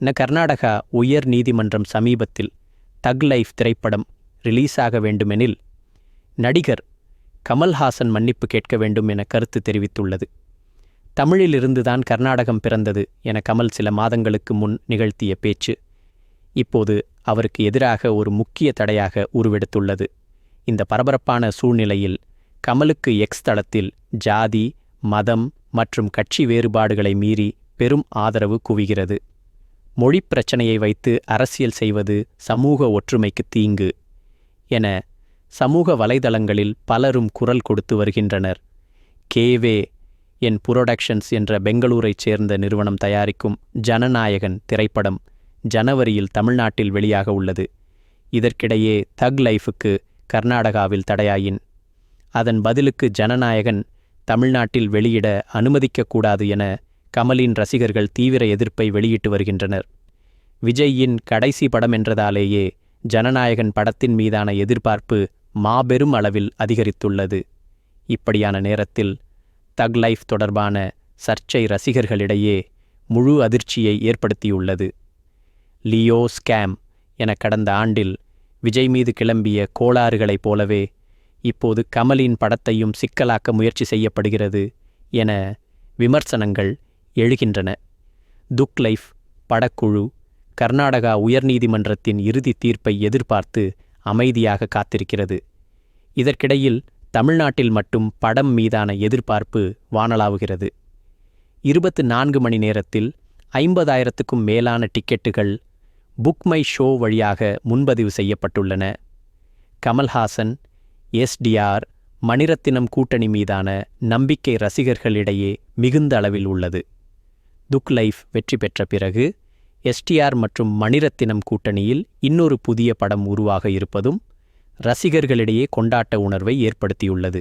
ந கர்நாடகா உயர் நீதிமன்றம் சமீபத்தில் தக் லைஃப் திரைப்படம் ரிலீஸ் ஆக வேண்டுமெனில் நடிகர் கமல்ஹாசன் மன்னிப்பு கேட்க வேண்டும் என கருத்து தெரிவித்துள்ளது. தமிழிலிருந்துதான் கர்நாடகம் பிறந்தது என கமல் சில மாதங்களுக்கு முன் நிகழ்த்திய பேச்சு இப்போது அவருக்கு எதிராக ஒரு முக்கிய தடையாக உருவெடுத்துள்ளது. இந்த பரபரப்பான சூழ்நிலையில் கமலுக்கு எக்ஸ் தளத்தில் ஜாதி மதம் மற்றும் கட்சி வேறுபாடுகளை மீறி பெரும் ஆதரவு குவிகிறது. மொழிப் பிரச்சனையை வைத்து அரசியல் செய்வது சமூக ஒற்றுமைக்கு தீங்கு என சமூக வலைதளங்களில் பலரும் குரல் கொடுத்து வருகின்றனர். கேவே என் புரொடக்ஷன்ஸ் என்ற பெங்களூரைச் சேர்ந்த நிறுவனம் தயாரிக்கும் ஜனநாயகன் திரைப்படம் ஜனவரியில் தமிழ்நாட்டில் வெளியாக உள்ளது. இதற்கிடையே தக் லைஃபுக்கு கர்நாடகாவில் தடையாயின். அதன் பதிலுக்கு ஜனநாயகன் தமிழ்நாட்டில் வெளியிட அனுமதிக்கக்கூடாது என கமலின் ரசிகர்கள் தீவிர எதிர்ப்பை வெளியிட்டு வருகின்றனர். விஜய்யின் கடைசி படம் என்றதாலேயே ஜனநாயகன் படத்தின் மீதான எதிர்பார்ப்பு மாபெரும் அளவில் அதிகரித்துள்ளது. இப்படியான நேரத்தில் தக் லைஃப் தொடர்பான சர்ச்சை ரசிகர்களிடையே முழு அதிர்ச்சியை ஏற்படுத்தியுள்ளது. லியோ ஸ்கேம் என கடந்த ஆண்டில் விஜய் மீது கிளம்பிய கோளாறுகளைப் போலவே இப்போது கமலின் படத்தையும் சிக்கலாக்க முயற்சி செய்யப்படுகிறது என விமர்சனங்கள் எழுகின்றன. துக் லைஃப் படக்குழு கர்நாடகா உயர்நீதிமன்றத்தின் இறுதி தீர்ப்பை எதிர்பார்த்து அமைதியாக காத்திருக்கிறது. இதற்கிடையில் தமிழ்நாட்டில் மட்டும் படம் மீதான எதிர்பார்ப்பு வானலாவுகிறது. இருபத்து நான்கு மணி நேரத்தில் ஐம்பதாயிரத்துக்கும் மேலான டிக்கெட்டுகள் புக் மை ஷோ வழியாக முன்பதிவு செய்யப்பட்டுள்ளன. கமல்ஹாசன் எஸ்டிஆர் மணிரத்தினம் கூட்டணி மீதான நம்பிக்கை ரசிகர்களிடையே மிகுந்த அளவில் உள்ளது. துக் லைஃப் வெற்றி பெற்ற பிறகு எஸ்டிஆர் மற்றும் மணிரத்தினம் கூட்டணியில் இன்னொரு புதிய படம் உருவாக இருப்பதும் ரசிகர்களிடையே கொண்டாட்ட உணர்வை ஏற்படுத்தியுள்ளது.